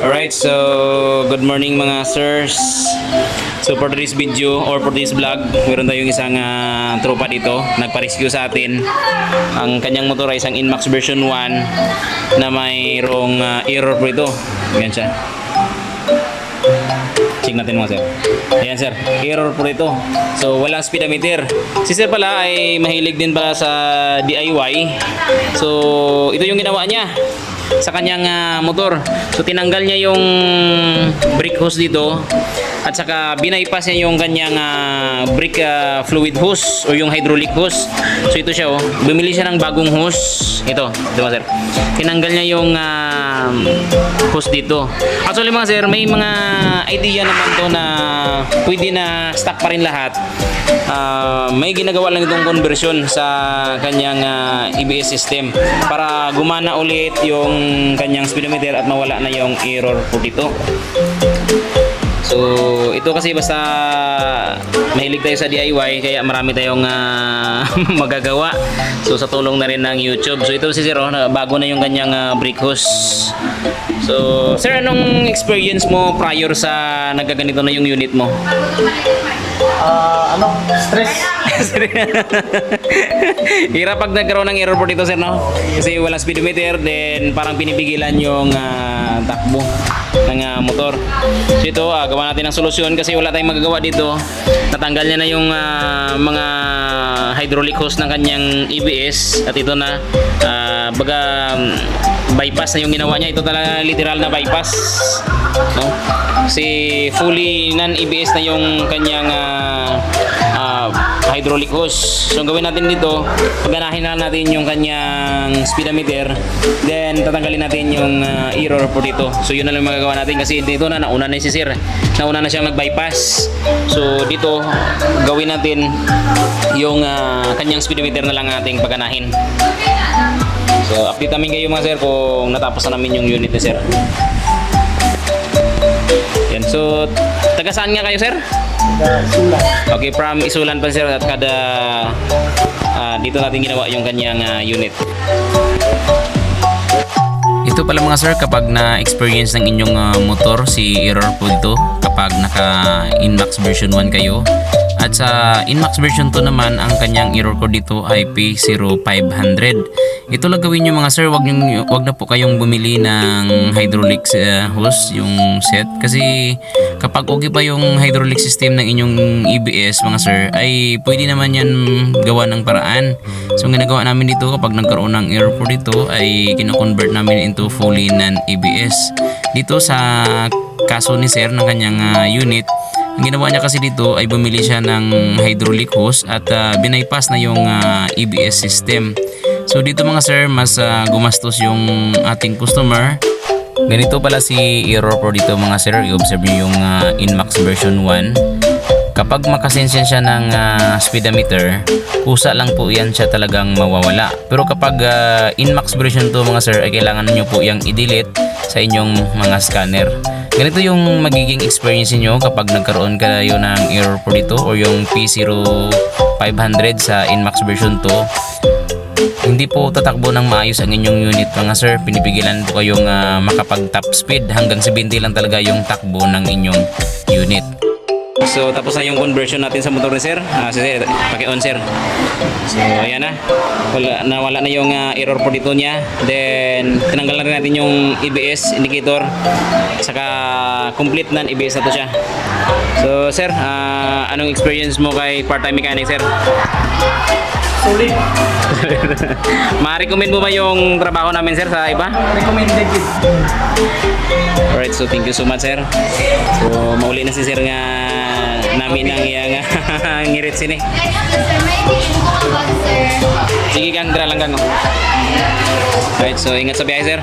Alright, so good morning mga sirs. So for this video or for this vlog, meron tayong isang ah, tropa dito, nagpa-rescue sa atin. Ang kanyang motor ay isang Inmax version 1 na mayroong ah, error po ito. Yan siya. Check natin mga sir. Ayan sir, error po ito. So walang speedometer. Si sir pala ay mahilig din pala sa DIY. So ito yung ginawa niya sa kanyang ah, motor. So tinanggal niya yung brake hose dito at saka binaypass niya yung kanyang ah, brake ah, fluid hose o yung hydraulic hose. So ito siya oh. Bumili siya ng bagong hose. Ito, ito sir. Tinanggal niya yung ah, hose dito. Actually mga sir, may mga idea naman to na pwede na stock pa rin lahat. Ah, may ginagawa lang itong conversion sa kanyang ah, EBS system para gumana ulit yung kanyang speedometer at mawala na yung error po dito. So, ito kasi basta mahilig tayo sa DIY kaya marami tayong ah, magagawa. So, sa tulong na rin ng YouTube. So, ito si Zero, na- bago na yung kanyang ah, brake hose. So, sir, anong experience mo prior sa nagkaganito na yung unit mo? Ah, ano? Stress. Hirap pag nagkaroon ng error po dito, sir, no? Kasi walang speedometer, then parang pinipigilan yung ah, takbo ng ah, motor. So ito, ah, gawa natin ng solusyon kasi wala tayong magagawa dito. Natanggal niya na yung ah, mga hydraulic hose ng kanyang EBS at ito na ah, baga um, bypass na yung ginawa niya. Ito talaga literal na bypass. No? Kasi fully non-EBS na yung kanyang ah, ah, hydraulic hose. So ang gawin natin dito, paganahin na natin yung kanyang speedometer, then tatanggalin natin yung ah, error po dito. So yun na lang magagawa natin kasi dito na nauna na si sir. Nauna na siyang nag-bypass. So dito gawin natin yung ah, kanyang speedometer na lang nating paganahin. So update namin kayo mga sir kung natapos na namin yung unit ni sir. Yan. So taga saan nga kayo sir? Sulat. Okay, from Isulan pa sir at kada ah, dito natin ginawa yung kanyang ah, unit. Ito pala mga sir kapag na-experience ng inyong ah, motor si error po dito kapag naka Inmax version 1 kayo. At sa Inmax version 2 naman ang kanyang error code dito ay P0500. Ito lang gawin nyo mga sir, wag, nyo, wag na po kayong bumili ng hydraulic ah, hose, yung set. Kasi kapag okay pa yung hydraulic system ng inyong EBS mga sir, ay pwede naman yan gawa ng paraan. So ang ginagawa namin dito kapag nagkaroon ng error po dito ay kino-convert namin into fully non-EBS. Dito sa kaso ni sir ng kanyang ah, unit, ang ginawa niya kasi dito ay bumili siya ng hydraulic hose at ah, binaypass na yung ah, EBS system. So dito mga sir, mas ah, gumastos yung ating customer. Ganito pala si error po dito mga sir, i-observe niyo yung ah, Inmax version 1. Kapag makasensen siya ng ah, speedometer, kusa lang po yan siya talagang mawawala. Pero kapag ah, Inmax version 2 mga sir, ay kailangan nyo po yung i-delete sa inyong mga scanner. Ganito yung magiging experience niyo kapag nagkaroon kayo ng error po dito or yung P0500 sa Inmax version 2 hindi po tatakbo ng maayos ang inyong unit mga sir. Pinipigilan po kayong ah, makapag top speed hanggang 70 lang talaga yung takbo ng inyong unit. So tapos na yung conversion natin sa motor ni sir. Ah, si sir, paki-on sir. So ayan na. Wala, nawala na yung ah, error po dito niya. Then tinanggal na rin natin yung EBS indicator. Saka complete na EBS na to siya. So sir, ah, anong experience mo kay part-time mechanic sir? Solid. Ma-recommend mo ba yung trabaho namin sir sa iba? Recommended it. Alright, so thank you so much sir. So mauli na si sir nga namin ang iyang ngirit sini. Sige kang lang kang. Alright, so ingat sa biyahe sir.